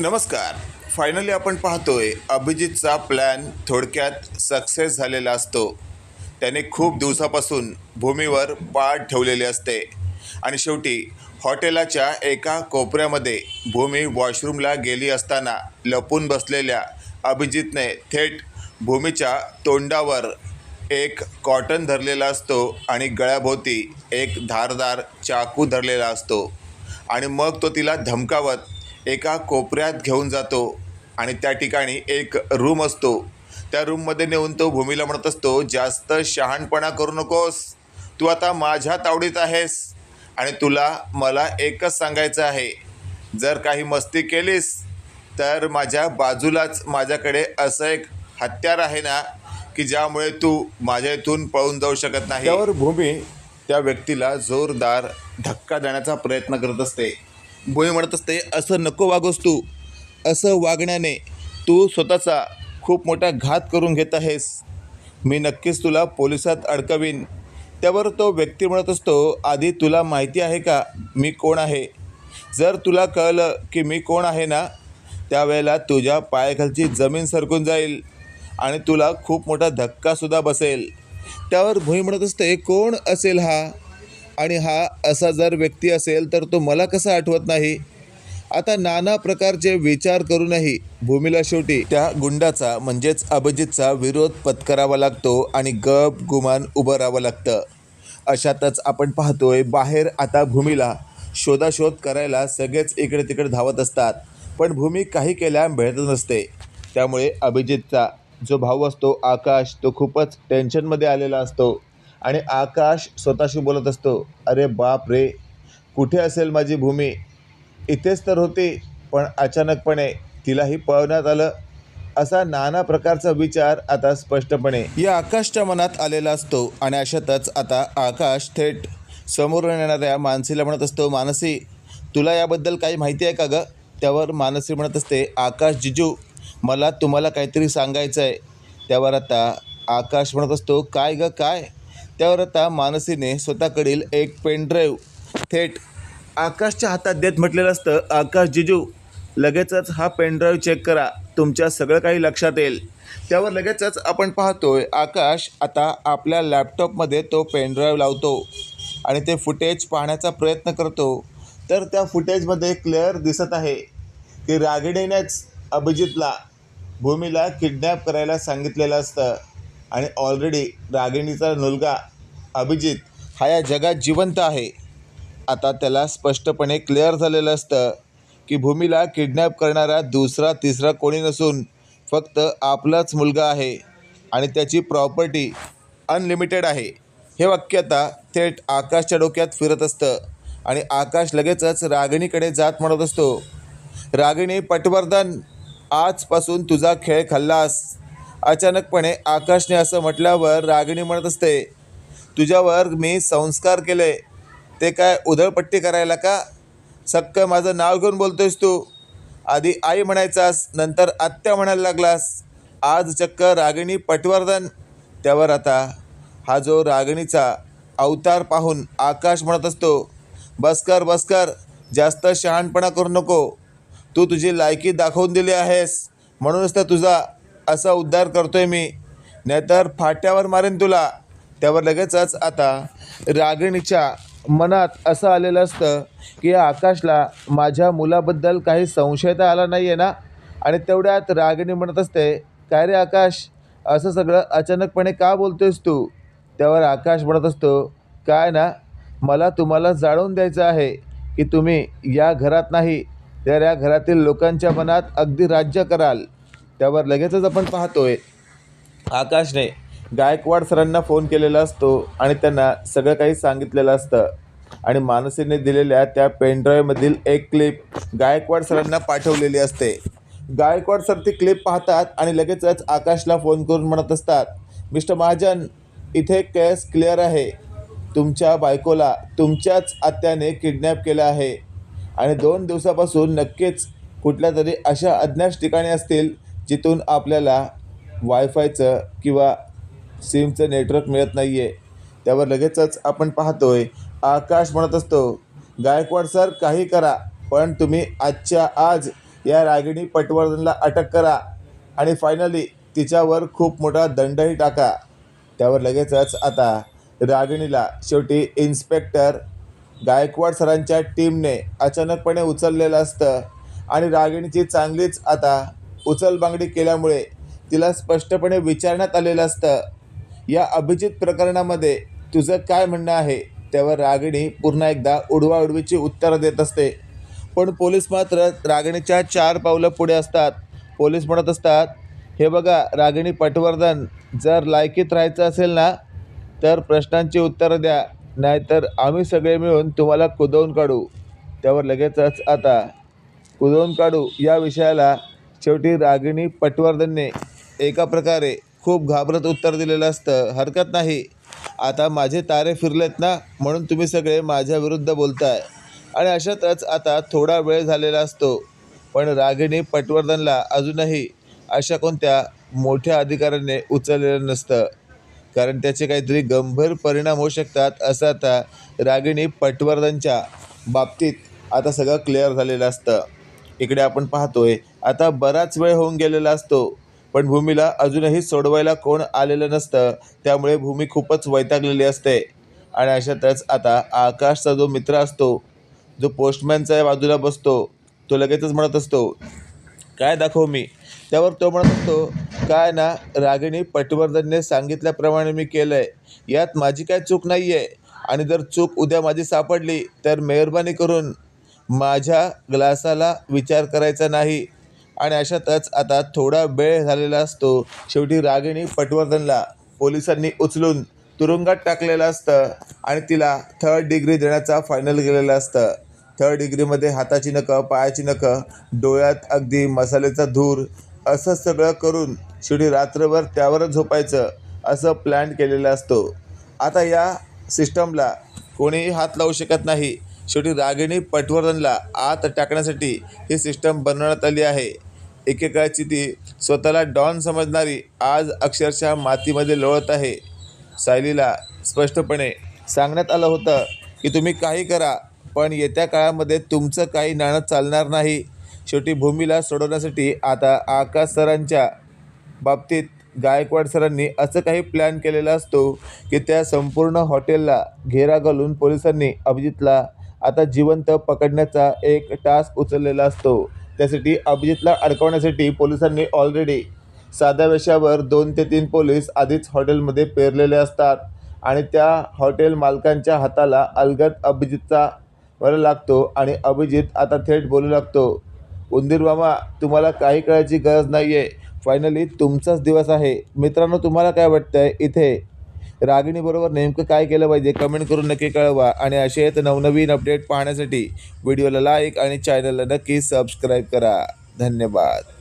नमस्कार. फायनली आपण पाहतोय अभिजितचा प्लॅन थोडक्यात सक्सेस झालेला असतो. त्याने खूप दिवसापासून भूमीवर पाठ ठेवलेली असते. आणि शेवटी हॉटेलाच्या एका कोपऱ्यामध्ये भूमी वॉशरूमला गेली असताना लपून बसलेल्या अभिजितने थेट भूमीच्या तोंडावर एक कॉटन धरलेला असतो आणि गळ्याभोवती एक धारदार चाकू धरलेला असतो. आणि मग तो तिला धमकावत एका कोपऱ्यात घेऊन जातो आणि त्या ठिकाणी एक रूम असतो. त्या रूममध्ये नेऊन तो भूमीला म्हणत असतो जास्त शहाणपणा करू नकोस. तू आता माझ्या तावडीत आहेस आणि तुला मला एकच सांगायचं आहे. जर काही मस्ती केलीस तर माझ्या बाजूलाच माझ्याकडे असं एक हत्यार आहे ना की ज्यामुळे तू माझ्या इथून पळून जाऊ शकत नाही. त्यावर भूमी त्या व्यक्तीला जोरदार धक्का देण्याचा प्रयत्न करत असते. भुई म्हणत असते असं नको वागोस तू. असं वागण्याने तू स्वतःचा खूप मोठा घात करून घेत आहेस. मी नक्कीच तुला पोलिसात अडकवीन. त्यावर तो व्यक्ती म्हणत असतो आधी तुला माहिती आहे का मी कोण आहे? जर तुला कळलं की मी कोण आहे ना त्यावेळेला तुझ्या पायाखालची जमीन सरकून जाईल आणि तुला खूप मोठा धक्कासुद्धा बसेल. त्यावर भुई म्हणत असते कोण असेल हा? आणि हा असा जर व्यक्ती असेल तर तो मला कसा आठवत नाही? आता नाना प्रकारचे विचार करूनही भूमीला शेवटी त्या गुंडाचा म्हणजेच अभिजितचा विरोध पत्करावा लागतो आणि गप गुमान उभं राहावं लागतं. अशातच आपण पाहतोय बाहेर आता भूमीला शोधाशोध करायला सगळेच इकडे तिकडे धावत असतात. पण भूमी काही केल्या मिळत नसते. त्यामुळे अभिजितचा जो भाऊ असतो आकाश तो खूपच टेन्शनमध्ये आलेला असतो. आणि आकाश स्वतःशी बोलत असतो अरे बाप रे कुठे असेल माझी भूमी? इथेच तर होती पण अचानकपणे तिलाही पळवण्यात आलं. असा नाना प्रकारचा विचार आता स्पष्टपणे या आकाशच्या मनात आलेला असतो आणि अशातच आता आकाश थेट समोरून येणाऱ्या मानसीला म्हणत असतो मानसी तुला याबद्दल काही माहिती आहे का गं? त्यावर मानसी म्हणत असते आकाश जिजू मला तुम्हाला काहीतरी सांगायचं आहे त्यावर आता आकाश म्हणत असतो काय ग काय? त्यावर आता मानसीने स्वतःकडील एक पेनड्राईव्ह थेट आकाशच्या हातात देत म्हटलेलं असतं. आकाश जिजू लगेचच हा पेनड्राईव्ह चेक करा. तुमच्या सगळं काही लक्षात येईल. त्यावर लगेचच आपण पाहतोय आकाश आता आपल्या लॅपटॉपमध्ये तो पेनड्राईव्ह लावतो आणि ते फुटेज पाहण्याचा प्रयत्न करतो. तर त्या फुटेजमध्ये क्लिअर दिसत आहे की रागिणीनेच अभिजितला भूमीला किडनॅप करायला सांगितलेलं असतं. आणि ऑलरेडी रागिणीचा मुलगा अभिजित हा या जगात जिवंत आहे. आता त्याला स्पष्टपणे क्लिअर झालेलं असतं की भूमीला किडनॅप करणारा दुसरा तिसरा कोणी नसून फक्त आपलाच मुलगा आहे आणि त्याची प्रॉपर्टी अनलिमिटेड आहे. हे वाक्य आता थेट आकाशच्या डोक्यात फिरत असतं आणि आकाश लगेचच रागिणीकडे जात म्हणत असतो. रागिणी पटवर्धन आजपासून तुझा खेळ खाल्लास. अचानकपणे आकाशने असं म्हटल्यावर रागिणी म्हणत असते तुझ्यावर मी संस्कार केले. ते काय उधळपट्टी करायला का? सक्क माझं नाव घेऊन बोलतोयस तू. आधी आई म्हणायचास नंतर आत्या म्हणायला लागलास. आज चक्क रागिणी पटवर्धन. त्यावर आता हा जो रागिणीचा अवतार पाहून आकाश म्हणत असतो बसकर बसकर जास्त शहाणपणा करू नको. तू तुझी लायकी दाखवून दिली आहेस. म्हणूनच तर तुझा असा उद्धार करतोय मी. नाहीतर फाट्यावर मारेन तुला. त्यावर लगेचच आता रागिणीच्या मनात असं आलेलं असतं की या आकाशला माझ्या मुलाबद्दल काही संशय तर आला नाही आहे ना? आणि तेवढ्यात रागिणी म्हणत असते काय रे आकाश? असं सगळं अचानकपणे का बोलतोयस तू? त्यावर आकाश म्हणत असतो काय ना? मला तुम्हाला जाणून द्यायचं आहे की तुम्ही या घरात नाही तर या घरातील लोकांच्या मनात अगदी राज्य कराल. त्यावर लगेचच आपण पाहतोय आकाशने गायकवाड सरांना फोन केलेला असतो आणि त्यांना सगळं काही सांगितलेलं असतं. आणि मानसीने दिलेल्या त्या पेनड्राईव्हमधील एक क्लिप गायकवाड सरांना पाठवलेली असते. गायकवाड सर ती क्लिप पाहतात आणि लगेचच आकाशला फोन करून म्हणत असतात मिस्टर महाजन इथे केस क्लिअर आहे. तुमच्या बायकोला तुमच्याच आत्याने किडनॅप केलं आहे. आणि दोन दिवसापासून नक्कीच कुठल्या तरी अशा अज्ञात ठिकाणी असतील जिथून आपल्याला वायफायचं किंवा सिमचं नेटवर्क मिळत नाही आहे त्यावर लगेचच आपण पाहतोय. आकाश म्हणत असतो गायकवाड सर काही करा पण तुम्ही आजच्या आज या रागिणी पटवर्धनला अटक करा आणि फायनली तिच्यावर खूप मोठा दंडही टाका. त्यावर लगेचच आता रागिणीला शेवटी इन्स्पेक्टर गायकवाड सरांच्या टीमने अचानकपणे उचललेलं असतं आणि रागिणीची चांगलीच आता उचलबांगडी केल्यामुळे तिला स्पष्टपणे विचारण्यात आलेलं असतं या अभिजित प्रकरणामध्ये तुझं काय म्हणणं आहे? त्यावर रागिणी पुन्हा एकदा उडवाउडवीची उत्तरं देत असते. पण पोलीस मात्र रागिणीच्या चार पावलं पुढे असतात. पोलीस म्हणत असतात हे बघा रागिणी पटवर्धन जर लायकीत राहायचं असेल ना तर प्रश्नांची उत्तरं द्या नाहीतर आम्ही सगळे मिळून तुम्हाला कुदवून काढू. त्यावर लगेचच आता कुदवून काढू? या विषयाला शेवटी रागिणी पटवर्धनने एका प्रकारे खूप घाबरत उत्तर दिलेलं असतं. हरकत नाही. आता माझे तारे फिरलेत ना म्हणून तुम्ही सगळे माझ्या विरुद्ध बोलताय. आणि अशातच आता थोडा वेळ झालेला असतो. पण रागिणी पटवर्धनला अजूनही अशा कोणत्या मोठ्या अधिकाऱ्याने उचललेलं नसतं. कारण त्याचे काहीतरी गंभीर परिणाम होऊ शकतात असं आता रागिणी पटवर्धनच्या बाबतीत आता सगळं क्लिअर झालेलं असतं. इकडे आपण पाहतोय आता बराच वेळ होऊन गेलेला असतो. पण भूमीला अजूनही सोडवायला कोण आलेलं नसतं. त्यामुळे भूमी खूपच वैतागलेली असते. आणि अशातच आता आकाशचा जो मित्र असतो जो पोस्टमॅनच्या बाजूला बसतो तो लगेचच म्हणत असतो काय दाखवू मी? त्यावर तो म्हणत असतो काय ना रागिणी पटवर्धनने सांगितल्याप्रमाणे मी केलं आहे यात माझी काय चूक नाही आहे आणि जर चूक उद्या माझी सापडली तर मेहरबानी करून माझ्या ग्लासाला विचार करायचा नाही. आणि अशातच आता थोडा वेळ झालेला असतो. शेवटी रागिणी पटवर्धनला पोलिसांनी उचलून तुरुंगात टाकलेलं असतं आणि तिला थर्ड डिग्री देण्याचा फायनल केलेलं असतं. थर्ड डिग्रीमध्ये हाताची नखं पायाची नखं डोळ्यात अगदी मसाल्याचा धूर असं सगळं करून शेवटी रात्रभर त्यावरच झोपायचं असं प्लॅन केलेला असतो. आता या सिस्टमला कोणीही हात लावू शकत नाही. शेवटी रागिणी पटवर्धनला आत टाकण्यासाठी ही सिस्टम बनवण्यात आली आहे. एकेकाळची ती स्वतःला डॉन समजणारी आज अक्षरशः मातीमध्ये लोळत आहे. सायलीला स्पष्टपणे सांगण्यात आलं होतं की तुम्ही काही करा पण येत्या काळामध्ये तुमचं काही नाणं चालणार नाही. शेवटी भूमीला सोडवण्यासाठी आता आकाश सरांच्या बाबतीत गायकवाड सरांनी असं काही प्लॅन केलेला असतो की त्या संपूर्ण हॉटेलला घेरा घालून पोलिसांनी अभिजितला आता जिवंत पकडण्याचा एक टास्क उचललेला असतो. त्यासाठी अभिजितला अडकवण्यासाठी पोलिसांनी ऑलरेडी साध्या वेशावर दोन ते तीन पोलीस आधीच हॉटेलमध्ये पेरलेले असतात आणि त्या हॉटेल मालकांच्या हाताला अलगद अभिजितचा वर लागतो आणि अभिजित आता थेट बोलू लागतो उंदीर मामा तुम्हाला काही कळायची गरज नाही आहे फायनली तुमचाच दिवस आहे. मित्रांनो तुम्हाला काय वाटतं आहे इथे रागिणीबरोबर नेमकं काय केलं पाहिजे? कमेंट करून नक्की कळवा. आणि असे आहेत नवनवीन अपडेट पाहण्यासाठी व्हिडिओला लाईक आणि चॅनलला नक्की सबस्क्राईब करा. धन्यवाद.